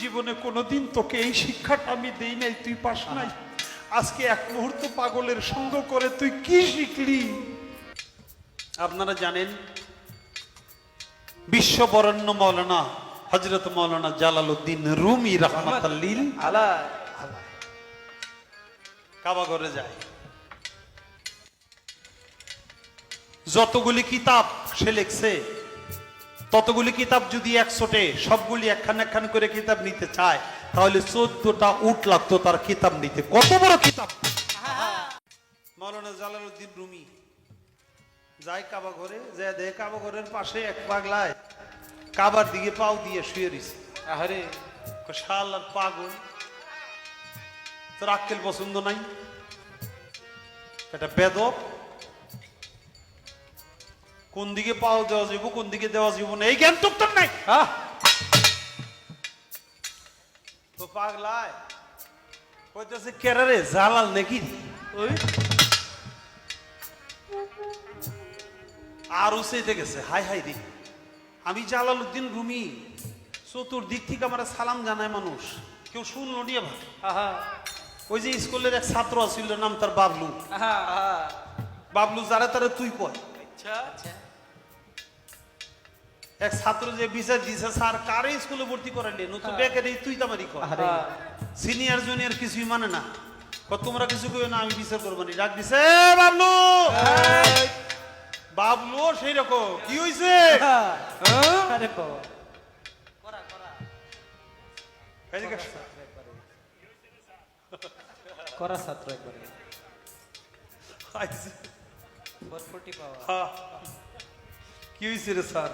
জীবনে কোনোদিন তোকে এই শিক্ষাটা আমি দেই নাই, তুই পাস নাই। আজকে এক মুহূর্ত পাগলের সঙ্গ করে তুই কি শিখলি? আপনারা জানেন, বিশ্ববরণ্য মৌলানা হজরত মৌলানা জালালউদ্দিন রুমি রহমাতাল্লিল আলা কাবা ঘরে যায়। যতগুলি কিতাব সে লিখছে ততগুলি কিতাব যদি একশোটে সবগুলি একখান একখান করে কিতাব নিতে চায়, তাহলে চোদ্দটা উট লাগতো তার কিতাব নিতে। কত বড় কিতাব? মৌলানা জালালউদ্দিন রুমি, যায় কাবা ঘরে, যায় দেখে কাবা ঘরের পাশে এক পাগলায় কাবার দিকে পাও দিয়ে শুয়ে রয়েছে আরে শাল আর পাগল। তোর আক্কেল পছন্দ নাই? এটা বেদব। কোন দিকে পাও দেওয়া যাব কোন দিকে দেওয়া যাব না এই জ্ঞান তোর নাই। তো পাগলায় কেরারে জালাল নাকি? ওই। আর গেছে হাই হাই রে আমি জালালউদ্দিন রুমি চতুর্দিক থেকে আমার সালাম জানায় মানুষ কেউ শুনলো নি আবার আহা। ওই যে স্কুলের এক ছাত্র ছিল নাম তার বাবলু। বাবলু যারা তারা তুই কয়। আচ্ছা আচ্ছা। এক ছাত্র যে বিচার দিছে স্যার কারে স্কুলে ভর্তি করাইলে নতুন বেকারি তুই তামারি কর আরে সিনিয়র জুনিয়র কিছুই মানে না। তোমরা কিছু কইও না আমি বিচার করব না। ডাক দিছে বাবলু! বাবলু সেই রকম কি হইছে? আরে বাবা। এদিকে আসো। করা ছাত্র একবারে। পাওয়া। হ্যাঁ। কি হয়েছে রে স্যার?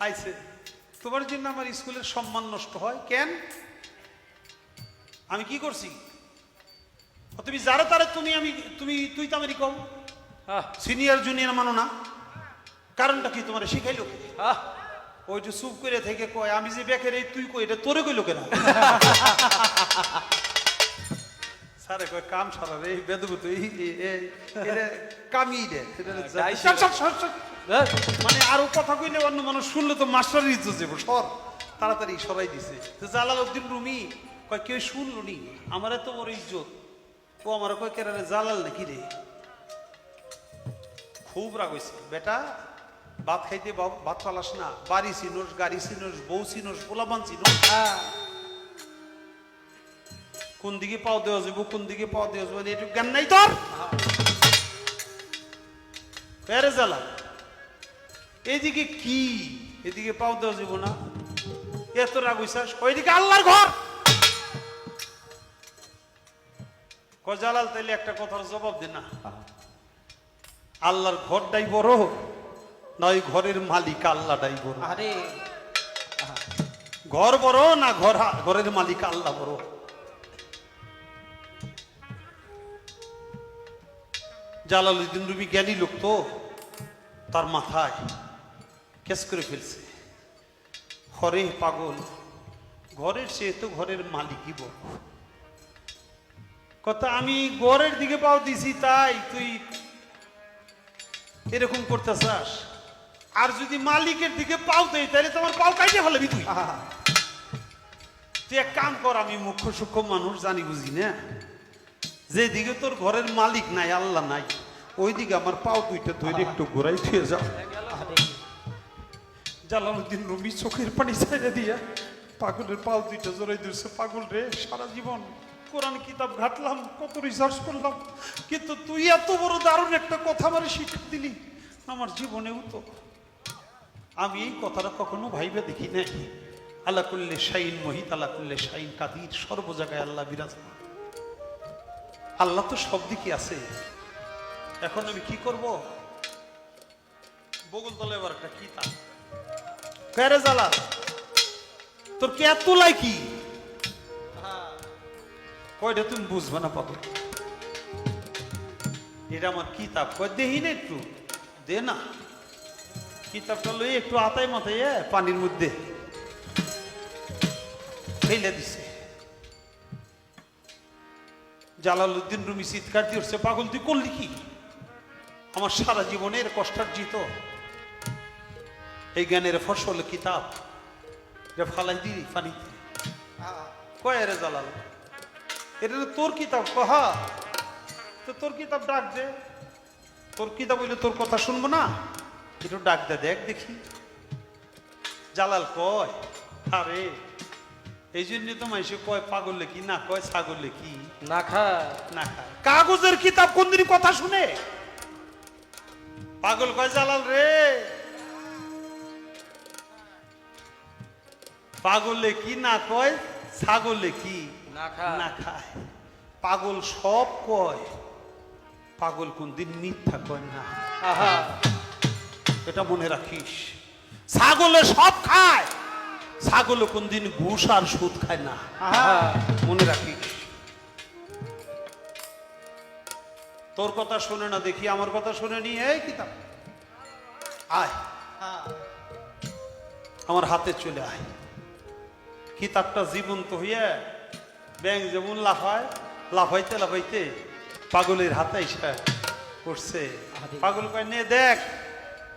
আইছে। তোমার জন্য আমার স্কুলের সম্মান নষ্ট হয়। কেন? আমি কি করছি? তুমি যারা তারা তুমি আমি তুমি তুই তো আমারই কম। সিনিয়র জুনিয়র মানো না। কারণটা কি তোমার শিখাইলো? আহ। ওই যে চুপ করে থেকে কয় আমি যে বেকের এই তুই কই? এটা তোরে কইলো কেন? স্যারে কয় কাম সারা রে বেদবু তুই কামি। ধ্যাৎ। মানে আরও কথা কইলে অন্য মানুষ শুনলে তো মাস্টারের ইজ্জত যাব। সর তাড়াতাড়ি সরাই দিছে। তো জালাল উদ্দিন রুমি কয় কেউ শুনলো নি? আমার এত বড় ইজ্জত। ও আমার কয় কেরারে জালাল নাকি রে? খুব রাগ হয়েছে বেটা ভাত খাইতে ভাত পালাস না। বাড়ি চিনোস গাড়ি চিনোস বউ চিনোস পোলাবান চিনোস। আহ কোন দিকে পাও দেওয়া যাব কোন দিকে পাও দেওয়া যাব এটুকু জ্ঞান নাই তোর? পেরে জ্বালা এইদিকে কি? এদিকে পাও দেওয়া যাব না। এত রাগ হইসাস ওইদিকে আল্লাহর ঘর। কজালাল তাইলে একটা কথার জবাব দে না। আল্লাহর ঘরটাই বড় না ওই ঘরের মালিক আল্লাহটাই বড় আরে। ঘর বড় না ঘর ঘরের মালিক আল্লাহ বড়? জালালউদ্দিন রুবি জ্ঞানী লোক তো তার মাথায় কেস করে ফেলছে। ঘরে পাগল ঘরের সে তো ঘরের মালিকই বড়। কথা আমি ঘরের দিকে পাও দিছি তাই তুই এরকম করতে চাস আর যদি মালিকের দিকে পাও দেই তাহলে তোমার পাও কাইটে ফেলবি তুই। তুই এক কাম কর আমি মুখ্য সূক্ষ্ম মানুষ জানি বুঝি না? যেদিকে তোর ঘরের মালিক নাই, আল্লাহ নাই ওই দিকে আমার পাও দুইটা ধরে একটু ঘোরাই থুয়ে যাও। জালালউদ্দিন রুমি চোখের পানি ছেড়ে দিয়া পাগলের পাও দুইটা জোরাই দিচ্ছে পাগল রে, সারা জীবন কোরআন কিতাব ঘাটলাম, কত রিসার্চ করলাম, কিন্তু তুই এত বড় দারুণ একটা কথা আমার শিক্ষা দিলি, আমার জীবনেও তো। আমি এই কথাটা কখনো ভাইবে দেখি নাই। আল্লাহ করলে শাইন মহিত, আল্লাহ করলে শাইন কাদির, সর্ব জায়গায় আল্লাহ বিরাজমান। আল্লাহ তো সব দিকে আছে। এখন আমি কি করব? বগুল তলে এবার একটা কি তা? কেরে জ্বালা। তোর কে এত লাইকি কয়টা তুমি বুঝবে না পাবো এটা আমার কিতাব। কয় দেহি না একটু? দে না। কিতাবটা লই একটু আতাই মাথায় পানির মধ্যে ফেলে দিছে। জালালউদ্দিন রুমি চিৎকার দিয়ে উঠছে, পাগল, তুই করলি কি? আমার সারা জীবনের কষ্টার্জিত এই জ্ঞানের ফসল কিতাব। এটা ফালাই দিই পানিতে কয় রে জালাল? এটা তো তোর কিতাব, কহা? তো তোর কিতাব ডাক দে। তোর কিতাব হইলে তোর কথা শুনব না? একটু ডাক দে, দেখ দেখি। জালাল কয়, আরে এই জন্য তো কয় পাগল কি না কয় ছাগল কি না খায়। না খায়। কাগজের কিতাব কোনদিন কথা শুনে? পাগল কয় জালাল রে? পাগলে কি না কয় ছাগলে কি না খায়। না খায়। পাগল সব কয়। পাগল কোনদিন মিথ্যা কয় না। আহা। এটা মনে রাখিস। ছাগলে সব খায়। ছাগলে কোনদিন ঘুষ আর সুদ খায় না। মনে রাখি তোর কথা শুনে না দেখি আমার কথা শুনে নি? এই কিতাব। আয়। আমার হাতে চলে আয়। কিতাবটা জীবন্ত হইয়া ব্যাং যেমন লাফায় লাফাইতে লাফাইতে পাগলের হাতে এসে পড়ছে। পাগল কয় নে দেখ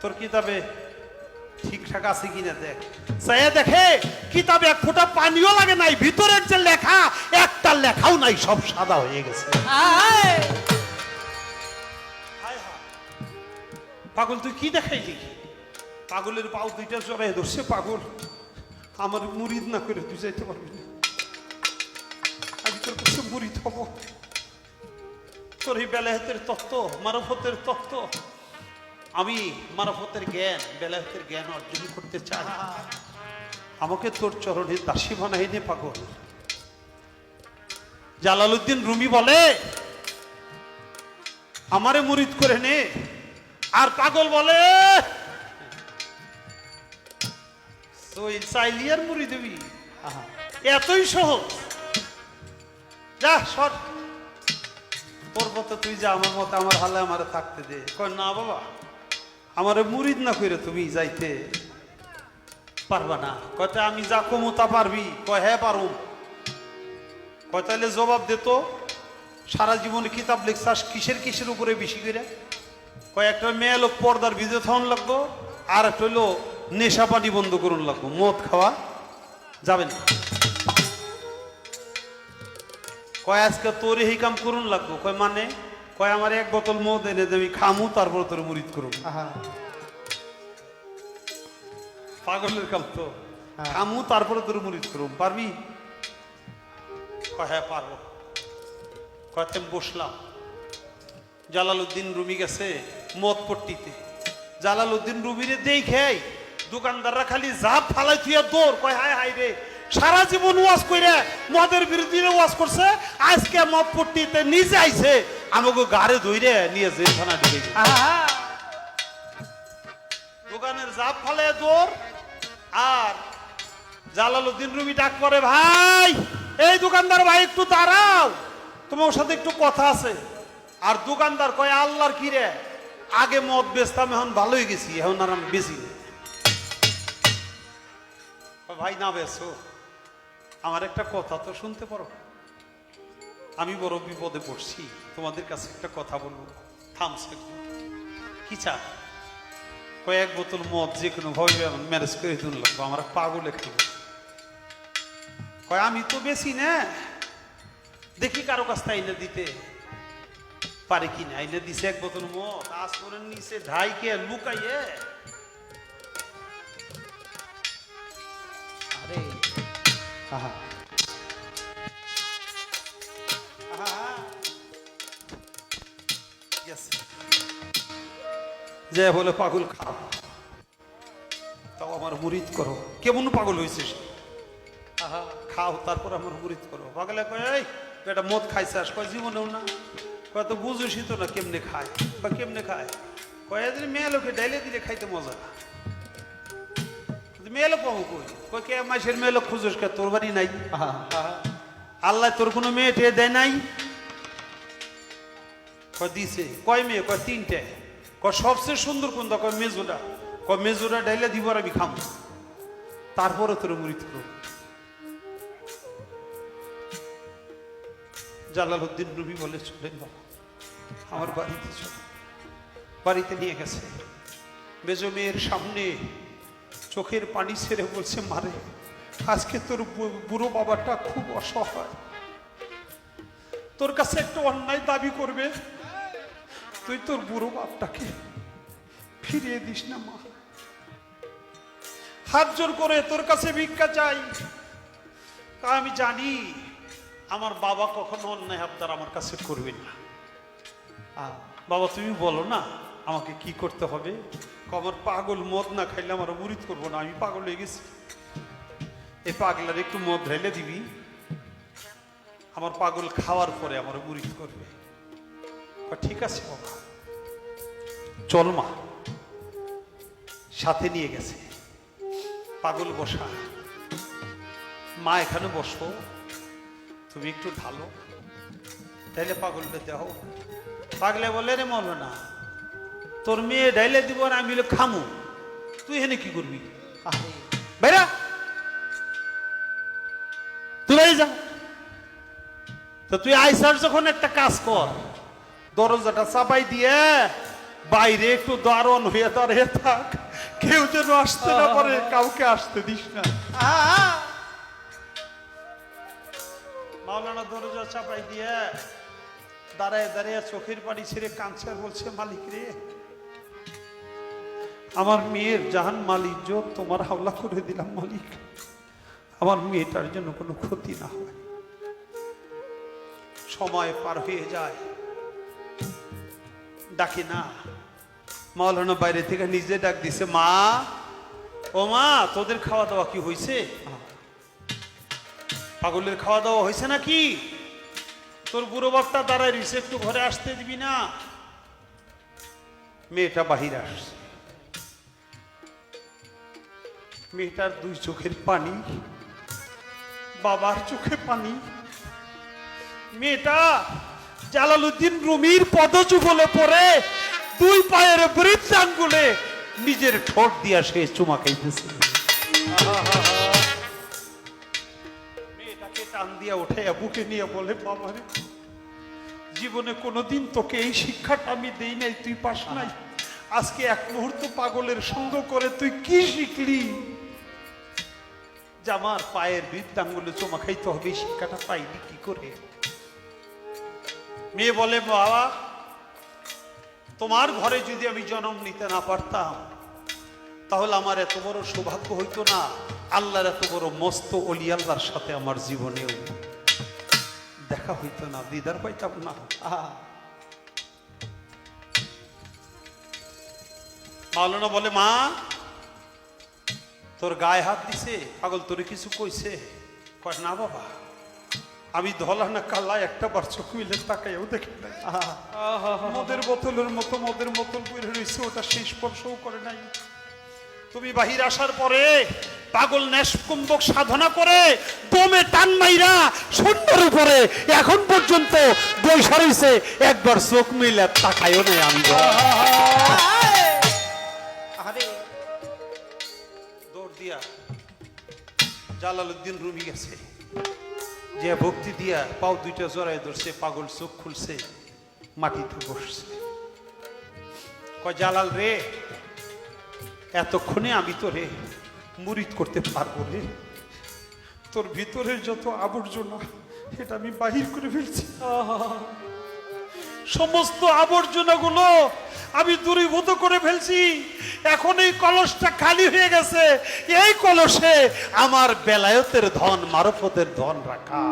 তোর কিতাবে ঠিকঠাক আছে কিনা দেখ। চাইয়া দেখে কিতাবে এক ফোঁটা পানিও লাগে নাই ভিতরের যে লেখা একটা লেখাও নাই সব সাদা হয়ে গেছে। পাগল তুই কি দেখাইলি? পাগলের পাও দুইটা জড়াই ধরছে পাগল। আমার মুরিদ না করে তুই যাইতে পারবি না। আমি তোর কাছে মুরিদ হব। তোর এই বেলাহেতের তত্ত্ব মারফতের তত্ত্ব আমি মারফতের জ্ঞান বেলাহেতের জ্ঞান অর্জন করতে চাই। আমাকে তোর চরণে দাসী বানাই নে পাগল। জালালউদ্দিন রুমি বলে আমারে মুরিদ করে নে। আর পাগল বলে চাইলি আর মুড়ি দিবি এতই সহজ। যা সর। তোর মতো তুই যা আমার মতো আমার হালে আমার থাকতে দে। কয় না বাবা। আমারে মুরিদ না কইরে তুমি যাইতে পারবা না। কয়টা আমি যা কমু তা পারবি। কয় হ্যাঁ পারুম। কয় তাহলে জবাব দে তো, সারা জীবনে কিতাব লিখছাস কিসের কিসের উপরে বেশি করে কয়, একটা মেয়ে লোক পর্দার ভিজে থাউন লাগতো আর একটা হইল নেশা পানি বন্ধ করুন লাগবো। মদ খাওয়া যাবে না। কয়, আজকে তোর এই কাম করুন লাগবো। কয় মানে? কয় আমার এক বোতল মদ এনে দেবি খামু তারপর তোর মুরিদ করুন পাগলের কাম তো। হ্যাঁ। খামু তারপরে তোর মুরিদ করুন পারবি? কয় হ্যাঁ পারব। কয় তেম বসলাম। জালালউদ্দিন রুমি গেছে মদ পট্টিতে। জালালউদ্দিন রুমিরে দেখে দোকানদাররা খালি জাপ ফালাই থুয়া দৌড় কয় হায় হায় রে সারা জীবন ওয়াজ কইরা মদের বিরুদ্ধে ওয়াজ করছে আজকে মদ পট্টিতে নিজে আইছে আমাকে গাড়ে ধইরে নিয়ে জেলখানা ঢুকে। দোকানের জাপ ফালে দৌড় আর জালালউদ্দিন রুমি ডাক করে ভাই এই দোকানদার ভাই একটু দাঁড়াও তোমার সাথে একটু কথা আছে। আর দোকানদার কয় আল্লাহর কি রে? আগে মদ বেচতাম এখন ভালোই গেছি এখন আর আমি বেশি ভাই না বেছো আমার একটা কথা তো শুনতে পারো। আমি বড় বিপদে পড়ছি। তোমাদের কাছে একটা কথা বলব। থামছে কি চা? কয়েক বোতল মদ যে কোনো ভাবে ম্যানেজ করে দিন লাগবো। আমার পাগল একটু। কয়, আমি তো বেশি না। দেখি কারও কাছ আইনে দিতে। পারে কি না? আইনে দিছে এক বোতল মদ। আজ করে নিচে ঢাইকে লুকাইয়ে। আরে, আহা। যে বলে, পাগল খাও তাও আমার মুরিদ করো। কেমন পাগল হয়েছে? আহা, খাও, তারপর আমার মুরিদ করো। পাগলে কয়, এই, বেটা, মদ খাইছাস? কয়, জীবনেও না। কয়, তো বুঝোসই তো না কেমনে খায়? বা কেমনে খায়? কয় এদের মেয়ে লোকে ডাইলে দিলে খাইতে মজা কিন্তু মেয়ে লোক পাবো কই? কয়, কে মাসের মেয়ে লোক খুঁজোস কে? তোর বাড়ি নাই। আল্লাহ তোর কোনো মেয়ে টেয়ে দেয় নাই? কয়, দিছে। কয়, মেয়ে? কয়, তিনটে। কয়, সবচেয়ে সুন্দর কোনটা? কয় মেজুরা কয় মেজুরা ডাইলে দিব আমি খাম। তারপরে তোর মৃত জালালউদ্দিন রবি বলে, চলেন বাবা, আমার বাড়িতে চলে। বাড়িতে নিয়ে গেছে। মেজো মেয়ের সামনে চোখের পানি ছেড়ে বলছে, মারে, আজকে তোর বুড়ো বাবাটা খুব অসহায়। তোর কাছে একটা অন্যায় দাবি করবে তুই তোর বুড়ো বাপটাকে ফিরিয়ে দিস না, মা। হাত জোর করে তোর কাছে ভিক্ষা চাই। আমি জানি আমার বাবা কখনো অন্যায় আবদার আমার কাছে করবে না। বাবা, তুমি বলো না, আমাকে কি করতে হবে? আমার পাগল মদ না খাইলে আমার মুরিদ করব না, আমি পাগল হয়ে গেছি। এই পাগলার একটু মদ ঢেলে দিবি। আমার পাগল খাওয়ার পরে আমার মুরিদ করবে। ঠিক আছে চল, মা। সাথে নিয়ে গেছে। পাগল বসা। মা, এখানে বসো। তুমি একটু ঢালো। তাইলে পাগলটা দেহ। পাগলে বলে, রে মলো না। তোর মেয়ে ডাইলে দিব আর আমি খামু। তুই এখানে কি করবি? বাইরা। তুই যা। তো তুই আইসার যখন একটা কাজ কর। দরজাটা চাপাই দিয়ে বাইরে একটু দারণ হয়ে দাঁড়িয়ে থাক। কেউ যেন আসতে না পারে, কাউকে আসতে দিস না। মাওলানা দরজা চাপাই দিয়ে দাঁড়ায় দাঁড়িয়ে চোখের পানি ছেড়ে কাঁদছে, বলছে, মালিক রে, আমার মেয়ের জাহান মালিক ইজ্জত তোমার হাওলা করে দিলাম, মালিক। আমার মেয়েটার জন্য কোনো ক্ষতি না হয়। সময় পার হয়ে যায়। ডাকি না। মাওলানা বাইরে থেকে নিজে ডাক দিছে, মা, ও মা, তোদের খাওয়া দাওয়া কি হয়েছে পাগলের খাওয়া দাওয়া হয়েছে নাকি? তোর বুড়ো বাপটা দাঁড়ায় রিসে একটু ঘরে আসতে দিবি না? মেয়েটা বাহির আসছে। মেয়েটার দুই চোখের পানি, বাবার চোখে পানি। মেয়েটা জালালুদ্দিন রুমির পদযুগলে পরে দুই পায়ের বৃদ্ধাঙ্গুলে নিজের ঠোঁট দিয়া সে চুমা খাইতেছে। মেয়েটাকে টান দিয়া উঠে বুকে নিয়ে বলে, বাবারে, জীবনে কোনোদিন তোকে এই শিক্ষাটা আমি দেই নাই, তুই পাস নাই। আজকে এক মুহূর্ত পাগলের সঙ্গ করে তুই কি শিখলি? যে আমার পায়ের বৃদ্ধাঙ্গুলে চোমা খাইতে হবে শিক্ষাটা পাইনি, কি করে? মেয়ে বলে, বাবা, তোমার ঘরে যদি আমি জন্ম নিতে না পারতাম, তাহলে আমার এত বড় সৌভাগ্য হইতো না। আল্লাহর এত বড় মস্ত অলি আল্লাহর সাথে আমার জীবনেও দেখা হইতো না, দিদার পাইতাম না। মাওলানা বলে, মা, তোর গায়ে হাত দিছে, পাগল তোরে কিছু কইছে? কয়, না বাবা। আমি ধলা না কালা একটা বার চোখ মিলে তাকাইও দেখি নাই। মদের বোতলের মতো মদের বোতল পরে রয়েছে ওটা সেই স্পর্শও করে নাই। তুমি বাহির আসার পরে পাগল নেশকুম্বক সাধনা করে দমে টান মাইরা সুন্দর উপরে এখন পর্যন্ত বই রয়েছে একবার চোখ মিলে তাকাইও নাই আমি। দৌড় দিয়া জালালউদ্দিন রুমি গেছে। যে ভক্তি দিয়া পাও দুইটা জড়ায় ধরছে, পাগল চোখ খুলছে, মাটিতে বসছে। কয়, জালাল রে, এতক্ষণে আমি তোরে মুরিদ করতে পারব রে। তোর ভিতরের যত আবর্জনা, এটা আমি বাহির করে ফেলছি। সমস্ত আবর্জনাগুলো আমি দূরীভূত করে ফেলছি। এখন এই কলসটা খালি হয়ে গেছে। এই কলসে আমার বেলায়তের ধন, মারফতের ধন রাখা